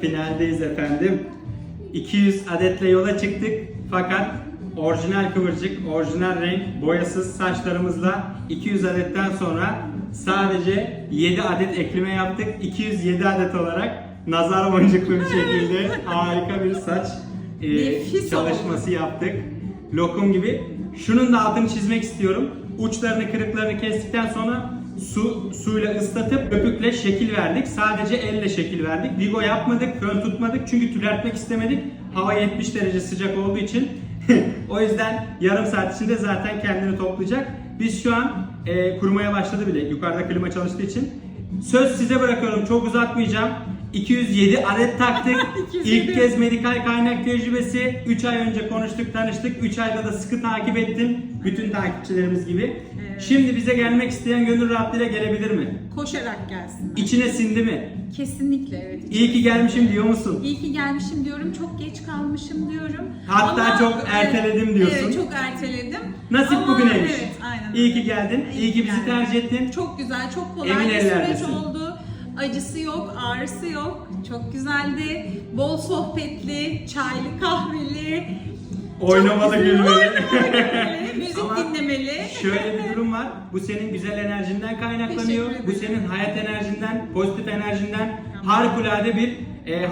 Finaldeyiz efendim. 200 adetle yola çıktık fakat orijinal kıvırcık, orijinal renk, boyasız saçlarımızla 200 adetten sonra sadece 7 adet ekleme yaptık. 207 adet olarak nazar boncuklu bir şekilde harika bir saç e, çalışması yaptık. Lokum gibi. Şunun da altını çizmek istiyorum. Uçlarını, kırıklarını kestikten sonra su suyla ıslatıp köpükle şekil verdik. Sadece elle şekil verdik. Vigo yapmadık, fön tutmadık çünkü tülertmek istemedik. Hava 70 derece sıcak olduğu için. o yüzden yarım saat içinde zaten kendini toplayacak. Biz şu an e, kurumaya başladı bile yukarıda klima çalıştığı için. Söz size bırakıyorum çok uzatmayacağım. 207 adet taktık. 207. İlk kez medikal kaynak tecrübesi. 3 ay önce konuştuk, tanıştık. 3 ayda da sıkı takip ettim. Bütün takipçilerimiz gibi. Evet. Şimdi bize gelmek isteyen gönül rahatlığıyla gelebilir mi? Koşarak gelsinler. İçine sindi mi? Kesinlikle evet. İyi ki gelmişim diyor musun? İyi ki gelmişim diyorum. Çok geç kalmışım diyorum. Hatta çok erteledim diyorsun. Evet çok erteledim. Nasip Ama bugüneymiş. Evet aynen. İyi ki geldin. İyi İyi ki bizi geldin. tercih ettin. Çok güzel, çok kolay Emin bir süreç oldu. Acısı yok, ağrısı yok. Çok güzeldi. Bol sohbetli, çaylı, kahveli. Oynamalı güzel. gülmeli. Müzik Ama dinlemeli. Şöyle bir durum var. Bu senin güzel enerjinden kaynaklanıyor. Bu senin hayat enerjinden, pozitif enerjinden harikulade bir e,